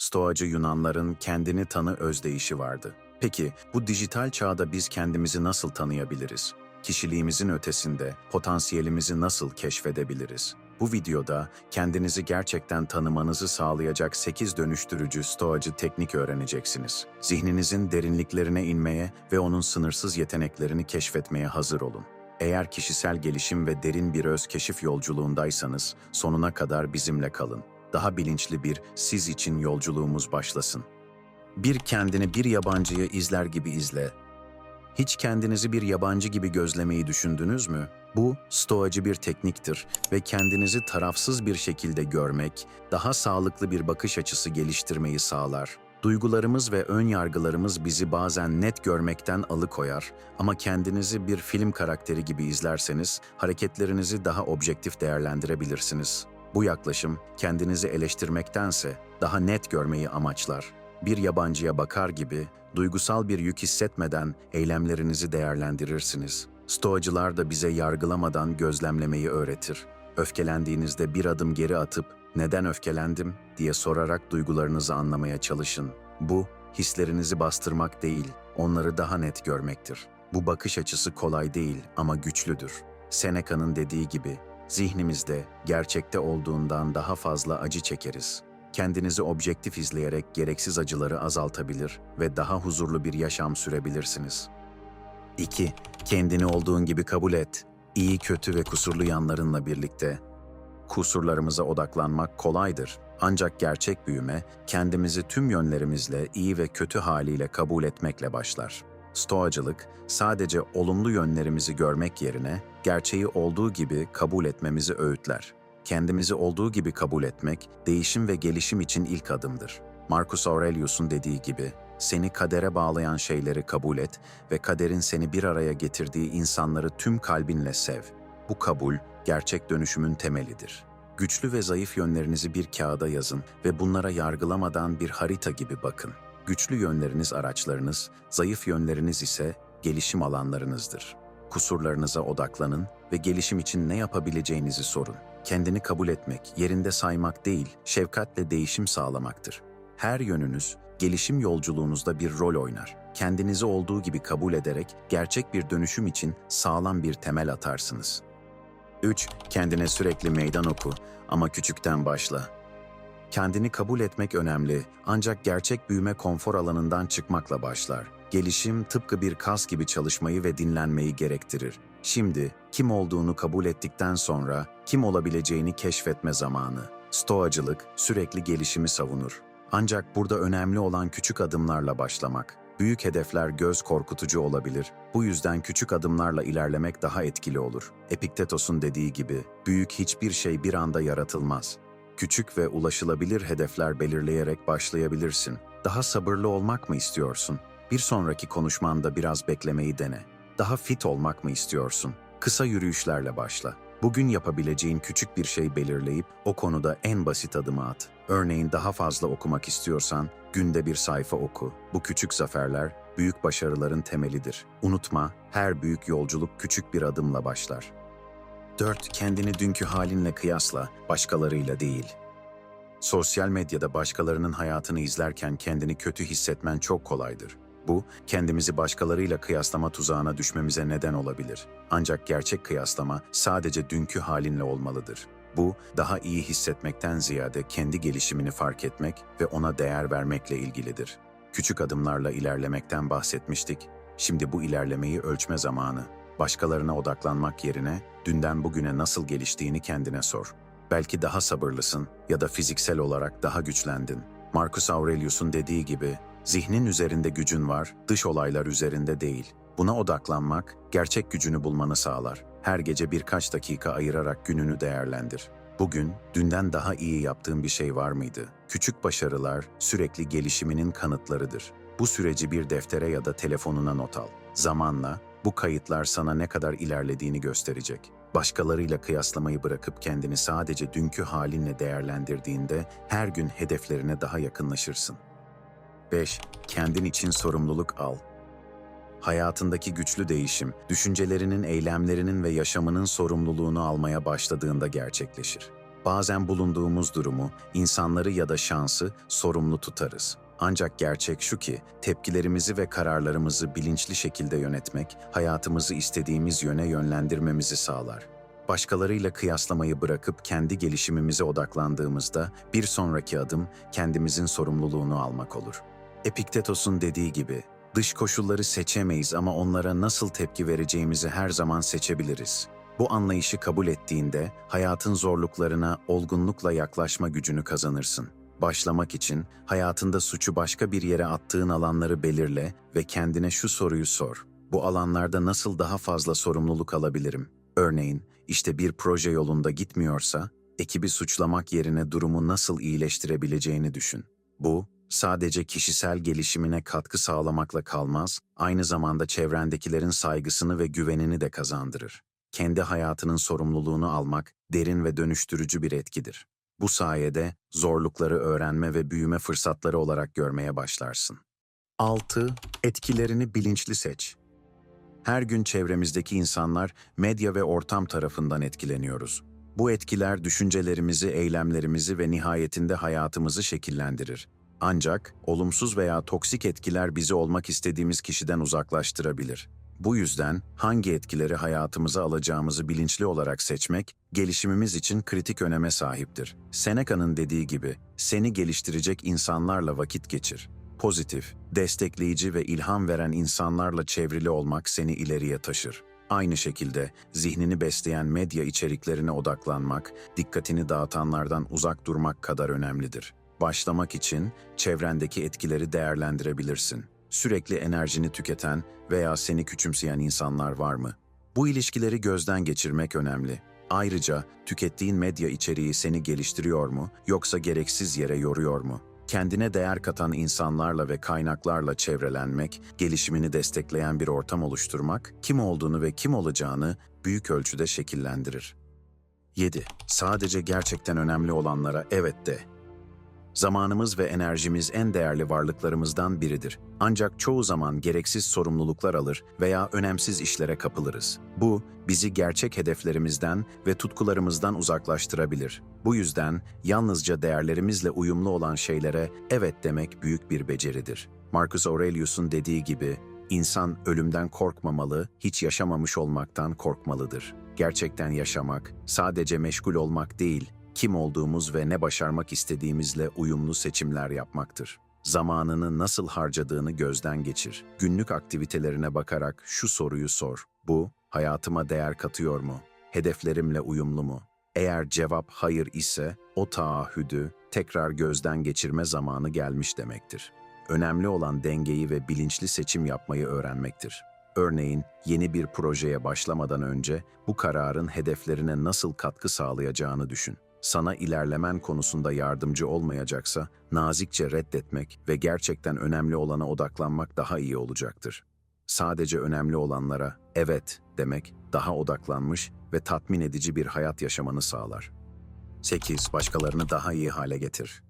Stoacı Yunanların kendini tanı özdeyişi vardı. Peki bu dijital çağda biz kendimizi nasıl tanıyabiliriz? Kişiliğimizin ötesinde potansiyelimizi nasıl keşfedebiliriz? Bu videoda kendinizi gerçekten tanımanızı sağlayacak 8 dönüştürücü stoacı teknik öğreneceksiniz. Zihninizin derinliklerine inmeye ve onun sınırsız yeteneklerini keşfetmeye hazır olun. Eğer kişisel gelişim ve derin bir öz keşif yolculuğundaysanız sonuna kadar bizimle kalın. Daha bilinçli bir siz için yolculuğumuz başlasın. Bir kendini bir yabancıyı izler gibi izle. Hiç kendinizi bir yabancı gibi gözlemeyi düşündünüz mü? Bu stoacı bir tekniktir ve kendinizi tarafsız bir şekilde görmek, daha sağlıklı bir bakış açısı geliştirmeyi sağlar. Duygularımız ve ön yargılarımız bizi bazen net görmekten alıkoyar ama kendinizi bir film karakteri gibi izlerseniz hareketlerinizi daha objektif değerlendirebilirsiniz. Bu yaklaşım kendinizi eleştirmektense daha net görmeyi amaçlar. Bir yabancıya bakar gibi duygusal bir yük hissetmeden eylemlerinizi değerlendirirsiniz. Stoacılar da bize yargılamadan gözlemlemeyi öğretir. Öfkelendiğinizde bir adım geri atıp neden öfkelendim diye sorarak duygularınızı anlamaya çalışın. Bu hislerinizi bastırmak değil, onları daha net görmektir. Bu bakış açısı kolay değil ama güçlüdür. Seneca'nın dediği gibi zihnimizde gerçekte olduğundan daha fazla acı çekeriz. Kendinizi objektif izleyerek gereksiz acıları azaltabilir ve daha huzurlu bir yaşam sürebilirsiniz. 2. Kendini olduğun gibi kabul et. İyi, kötü ve kusurlu yanlarınla birlikte. Kusurlarımıza odaklanmak kolaydır. Ancak gerçek büyüme, kendimizi tüm yönlerimizle iyi ve kötü haliyle kabul etmekle başlar. Stoacılık, sadece olumlu yönlerimizi görmek yerine, gerçeği olduğu gibi kabul etmemizi öğütler. Kendimizi olduğu gibi kabul etmek, değişim ve gelişim için ilk adımdır. Marcus Aurelius'un dediği gibi, seni kadere bağlayan şeyleri kabul et ve kaderin seni bir araya getirdiği insanları tüm kalbinle sev. Bu kabul, gerçek dönüşümün temelidir. Güçlü ve zayıf yönlerinizi bir kağıda yazın ve bunlara yargılamadan bir harita gibi bakın. Güçlü yönleriniz araçlarınız, zayıf yönleriniz ise gelişim alanlarınızdır. Kusurlarınıza odaklanın ve gelişim için ne yapabileceğinizi sorun. Kendini kabul etmek, yerinde saymak değil, şefkatle değişim sağlamaktır. Her yönünüz, gelişim yolculuğunuzda bir rol oynar. Kendinizi olduğu gibi kabul ederek gerçek bir dönüşüm için sağlam bir temel atarsınız. 3. Kendine sürekli meydan oku ama küçükten başla. Kendini kabul etmek önemli ancak gerçek büyüme konfor alanından çıkmakla başlar. Gelişim tıpkı bir kas gibi çalışmayı ve dinlenmeyi gerektirir. Şimdi kim olduğunu kabul ettikten sonra kim olabileceğini keşfetme zamanı. Stoacılık sürekli gelişimi savunur. Ancak burada önemli olan küçük adımlarla başlamak. Büyük hedefler göz korkutucu olabilir. Bu yüzden küçük adımlarla ilerlemek daha etkili olur. Epiktetos'un dediği gibi, büyük hiçbir şey bir anda yaratılmaz. Küçük ve ulaşılabilir hedefler belirleyerek başlayabilirsin. Daha sabırlı olmak mı istiyorsun? Bir sonraki konuşmanda biraz beklemeyi dene. Daha fit olmak mı istiyorsun? Kısa yürüyüşlerle başla. Bugün yapabileceğin küçük bir şey belirleyip o konuda en basit adımı at. Örneğin daha fazla okumak istiyorsan günde bir sayfa oku. Bu küçük zaferler büyük başarıların temelidir. Unutma, her büyük yolculuk küçük bir adımla başlar. 4. Kendini dünkü halinle kıyasla, başkalarıyla değil. Sosyal medyada başkalarının hayatını izlerken kendini kötü hissetmen çok kolaydır. Bu, kendimizi başkalarıyla kıyaslama tuzağına düşmemize neden olabilir. Ancak gerçek kıyaslama sadece dünkü halinle olmalıdır. Bu, daha iyi hissetmekten ziyade kendi gelişimini fark etmek ve ona değer vermekle ilgilidir. Küçük adımlarla ilerlemekten bahsetmiştik. Şimdi bu ilerlemeyi ölçme zamanı. Başkalarına odaklanmak yerine dünden bugüne nasıl geliştiğini kendine sor. Belki daha sabırlısın ya da fiziksel olarak daha güçlendin. Marcus Aurelius'un dediği gibi, zihnin üzerinde gücün var, dış olaylar üzerinde değil. Buna odaklanmak, gerçek gücünü bulmanı sağlar. Her gece birkaç dakika ayırarak gününü değerlendir. Bugün, dünden daha iyi yaptığın bir şey var mıydı? Küçük başarılar, sürekli gelişiminin kanıtlarıdır. Bu süreci bir deftere ya da telefonuna not al. Zamanla, bu kayıtlar sana ne kadar ilerlediğini gösterecek. Başkalarıyla kıyaslamayı bırakıp kendini sadece dünkü halinle değerlendirdiğinde her gün hedeflerine daha yakınlaşırsın. 5. Kendin için sorumluluk al. Hayatındaki güçlü değişim, düşüncelerinin, eylemlerinin ve yaşamının sorumluluğunu almaya başladığında gerçekleşir. Bazen bulunduğumuz durumu, insanları ya da şansı sorumlu tutarız. Ancak gerçek şu ki, tepkilerimizi ve kararlarımızı bilinçli şekilde yönetmek, hayatımızı istediğimiz yöne yönlendirmemizi sağlar. Başkalarıyla kıyaslamayı bırakıp kendi gelişimimize odaklandığımızda bir sonraki adım kendimizin sorumluluğunu almak olur. Epiktetos'un dediği gibi, dış koşulları seçemeyiz ama onlara nasıl tepki vereceğimizi her zaman seçebiliriz. Bu anlayışı kabul ettiğinde hayatın zorluklarına olgunlukla yaklaşma gücünü kazanırsın. Başlamak için hayatında suçu başka bir yere attığın alanları belirle ve kendine şu soruyu sor. Bu alanlarda nasıl daha fazla sorumluluk alabilirim? Örneğin, işte bir proje yolunda gitmiyorsa, ekibi suçlamak yerine durumu nasıl iyileştirebileceğini düşün. Bu, sadece kişisel gelişimine katkı sağlamakla kalmaz, aynı zamanda çevrendekilerin saygısını ve güvenini de kazandırır. Kendi hayatının sorumluluğunu almak derin ve dönüştürücü bir etkidir. Bu sayede zorlukları öğrenme ve büyüme fırsatları olarak görmeye başlarsın. 6. Etkilerini bilinçli seç. Her gün çevremizdeki insanlar medya ve ortam tarafından etkileniyoruz. Bu etkiler düşüncelerimizi, eylemlerimizi ve nihayetinde hayatımızı şekillendirir. Ancak olumsuz veya toksik etkiler bizi olmak istediğimiz kişiden uzaklaştırabilir. Bu yüzden hangi etkileri hayatımıza alacağımızı bilinçli olarak seçmek, gelişimimiz için kritik öneme sahiptir. Seneca'nın dediği gibi, seni geliştirecek insanlarla vakit geçir. Pozitif, destekleyici ve ilham veren insanlarla çevrili olmak seni ileriye taşır. Aynı şekilde zihnini besleyen medya içeriklerine odaklanmak, dikkatini dağıtanlardan uzak durmak kadar önemlidir. Başlamak için çevrendeki etkileri değerlendirebilirsin. Sürekli enerjini tüketen veya seni küçümseyen insanlar var mı? Bu ilişkileri gözden geçirmek önemli. Ayrıca tükettiğin medya içeriği seni geliştiriyor mu yoksa gereksiz yere yoruyor mu? Kendine değer katan insanlarla ve kaynaklarla çevrelenmek, gelişimini destekleyen bir ortam oluşturmak, kim olduğunu ve kim olacağını büyük ölçüde şekillendirir. 7. Sadece gerçekten önemli olanlara evet de. Zamanımız ve enerjimiz en değerli varlıklarımızdan biridir. Ancak çoğu zaman gereksiz sorumluluklar alır veya önemsiz işlere kapılırız. Bu, bizi gerçek hedeflerimizden ve tutkularımızdan uzaklaştırabilir. Bu yüzden yalnızca değerlerimizle uyumlu olan şeylere evet demek büyük bir beceridir. Marcus Aurelius'un dediği gibi, insan ölümden korkmamalı, hiç yaşamamış olmaktan korkmalıdır. Gerçekten yaşamak, sadece meşgul olmak değil, kim olduğumuz ve ne başarmak istediğimizle uyumlu seçimler yapmaktır. Zamanını nasıl harcadığını gözden geçir. Günlük aktivitelerine bakarak şu soruyu sor. Bu, hayatıma değer katıyor mu? Hedeflerimle uyumlu mu? Eğer cevap hayır ise, o taahhüdü tekrar gözden geçirme zamanı gelmiş demektir. Önemli olan dengeyi ve bilinçli seçim yapmayı öğrenmektir. Örneğin, yeni bir projeye başlamadan önce bu kararın hedeflerine nasıl katkı sağlayacağını düşün sana ilerlemen konusunda yardımcı olmayacaksa nazikçe reddetmek ve gerçekten önemli olana odaklanmak daha iyi olacaktır. Sadece önemli olanlara evet demek daha odaklanmış ve tatmin edici bir hayat yaşamanı sağlar. 8. Başkalarını daha iyi hale getir.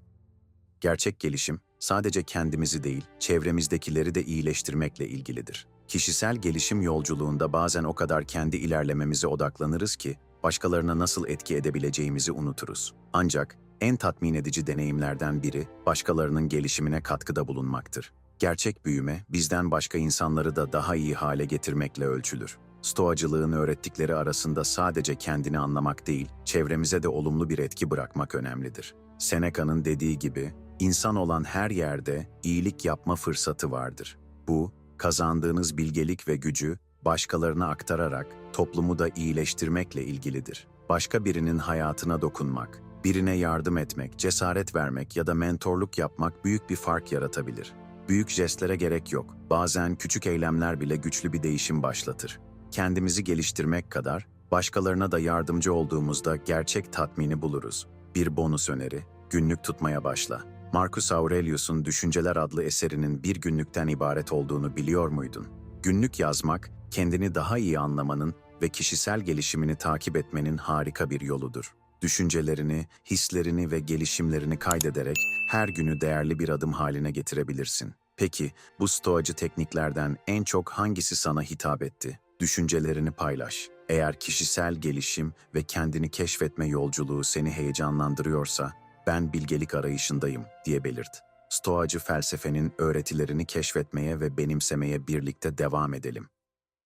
Gerçek gelişim sadece kendimizi değil, çevremizdekileri de iyileştirmekle ilgilidir. Kişisel gelişim yolculuğunda bazen o kadar kendi ilerlememize odaklanırız ki başkalarına nasıl etki edebileceğimizi unuturuz. Ancak en tatmin edici deneyimlerden biri başkalarının gelişimine katkıda bulunmaktır. Gerçek büyüme bizden başka insanları da daha iyi hale getirmekle ölçülür. Stoacılığın öğrettikleri arasında sadece kendini anlamak değil, çevremize de olumlu bir etki bırakmak önemlidir. Seneca'nın dediği gibi, insan olan her yerde iyilik yapma fırsatı vardır. Bu, kazandığınız bilgelik ve gücü başkalarına aktararak toplumu da iyileştirmekle ilgilidir. Başka birinin hayatına dokunmak, birine yardım etmek, cesaret vermek ya da mentorluk yapmak büyük bir fark yaratabilir. Büyük jestlere gerek yok. Bazen küçük eylemler bile güçlü bir değişim başlatır. Kendimizi geliştirmek kadar başkalarına da yardımcı olduğumuzda gerçek tatmini buluruz. Bir bonus öneri, günlük tutmaya başla. Marcus Aurelius'un Düşünceler adlı eserinin bir günlükten ibaret olduğunu biliyor muydun? Günlük yazmak, kendini daha iyi anlamanın ve kişisel gelişimini takip etmenin harika bir yoludur. Düşüncelerini, hislerini ve gelişimlerini kaydederek her günü değerli bir adım haline getirebilirsin. Peki, bu stoacı tekniklerden en çok hangisi sana hitap etti? Düşüncelerini paylaş. Eğer kişisel gelişim ve kendini keşfetme yolculuğu seni heyecanlandırıyorsa, ben bilgelik arayışındayım diye belirt. Stoacı felsefenin öğretilerini keşfetmeye ve benimsemeye birlikte devam edelim.